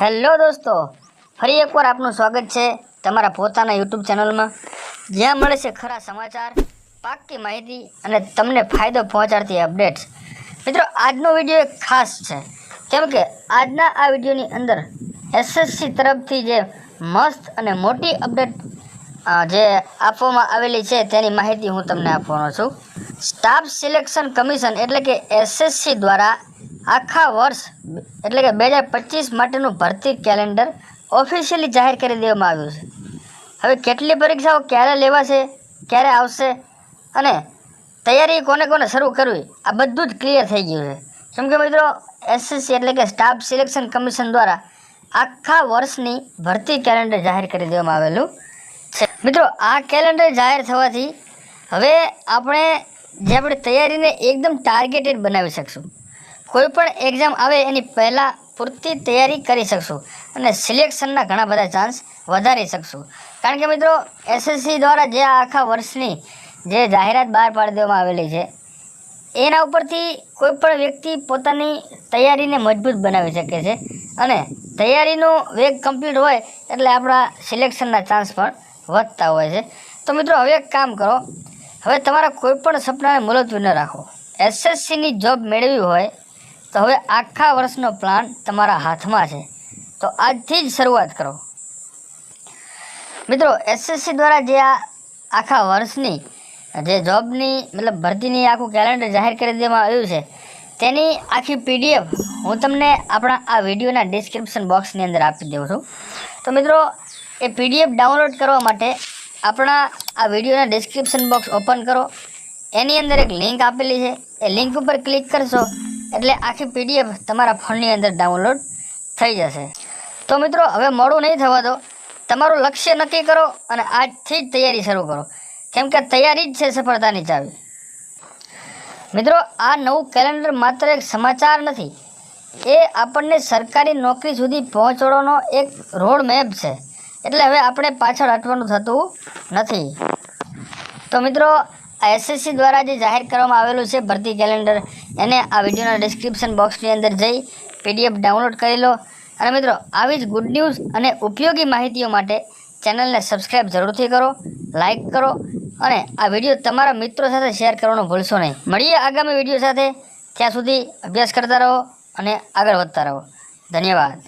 Hello દોસ્તો, ફરી એકવાર આપનું સ્વાગત છે તમારા પોતાના યુટ્યુબ ચેનલમાં. જ્યાં મળે છે ખરા સમાચાર પાકી માહિતી અને તમને ફાયદો પહોંચાડતી અપડેટ્સ. મિત્રો, આજનો વીડિયો એક ખાસ છે. કેમ કે આજના આ વિડીયોની અંદર એસએસસી તરફથી જે મસ્ત અને મોટી અપડેટ જે આપવામાં આવેલી છે તેની માહિતી હું તમને આપવાનો છું. સ્ટાફ સિલેક્શન કમિશન એટલે કે એસએસસી દ્વારા આખા વર્ષ, એટલે કે બે હજાર પચીસ માટેનું ભરતી કેલેન્ડર ઓફિશિયલી જાહેર કરી દેવામાં આવ્યું છે. હવે કેટલી પરીક્ષાઓ ક્યારે લેવાશે, ક્યારે આવશે અને તૈયારી કોને કોને શરૂ કરવી, આ બધું જ ક્લિયર થઈ ગયું છે. કેમ કે મિત્રો એસએસસી એટલે કે સ્ટાફ સિલેક્શન કમિશન દ્વારા આખા વર્ષની ભરતી કેલેન્ડર જાહેર કરી દેવામાં આવેલું છે. મિત્રો, આ કેલેન્ડર જાહેર થવાથી હવે આપણે જે આપણી તૈયારીને એકદમ ટાર્ગેટેડ બનાવી શકશું. કોઈ પણ એક્ઝામ આવે એની પહેલાં પૂરતી તૈયારી કરી શકશું અને સિલેક્શનના ઘણા બધા ચાન્સ વધારી શકશું. કારણ કે મિત્રો એસએસસી દ્વારા જે આખા વર્ષની જે જાહેરાત બહાર પાડી દેવામાં આવેલી છે, એના ઉપરથી કોઈ પણ વ્યક્તિ પોતાની તૈયારીને મજબૂત બનાવી શકે છે અને તૈયારીનો વેગ કમ્પ્લીટ હોય એટલે આપણા સિલેક્શનના ચાન્સ પણ વધતા હોય છે. તો મિત્રો, હવે એક કામ કરો, હવે તમારા કોઈપણ સપનાને મુલતવી ન રાખો. એસએસસીની જોબ મેળવી હોય તો હવે આખા વર્ષનો પ્લાન તમારા હાથમાં છે. તો આજથી જ શરૂઆત કરો. મિત્રો એસએસસી દ્વારા જે આ આખા વર્ષની, જે જોબની મતલબ ભરતીની આખું કેલેન્ડર જાહેર કરી દેવામાં આવ્યું છે, તેની આખી પીડીએફ હું તમને આપણા આ વિડીયોના ડિસ્ક્રિપ્શન બોક્સની અંદર આપી દઉં છું. તો મિત્રો, એ પીડીએફ ડાઉનલોડ કરવા માટે આપણા આ વિડીયોના ડિસ્ક્રિપ્શન બોક્સ ઓપન કરો. એની અંદર એક લિંક આપેલી છે. એ લિંક ઉપર ક્લિક કરશો એટલે આખી પીડીએફ તમારા ફોનની અંદર ડાઉનલોડ થઈ જશે. તો મિત્રો, હવે મોડું નહીં થવા દો. તમારું લક્ષ્ય નક્કી કરો અને આજથી જ તૈયારી શરૂ કરો. કેમ કે તૈયારી જ છે સફળતાની ચાવી. મિત્રો, આ નવું કેલેન્ડર માત્ર એક સમાચાર નથી. એ આપણને સરકારી નોકરી સુધી પહોંચવાનો એક રોડ મેપ છે. એટલે હવે આપણે પાછળ હટવાનું થતું નથી. તો મિત્રો એસએસસી દ્વારા જે જાહેર કરવામાં આવેલું છે, ભરતી કેલેન્ડર એને આ વિડીયોના ડિસ્ક્રિપ્શન બોક્સની અંદર જઈ પીડીએફ ડાઉનલોડ કરી લો. અને મિત્રો, આવી જ ગુડ ન્યૂઝ અને ઉપયોગી માહિતીઓ માટે ચેનલને સબસ્ક્રાઈબ જરૂરથી કરો લાઈક કરો અને આ વીડિયો તમારા મિત્રો સાથે શેર કરવાનું ભૂલશો નહીં. મળીએ આગામી વીડિયો સાથે. ત્યાં સુધી અભ્યાસ કરતા રહો અને આગળ વધતા રહો. ધન્યવાદ.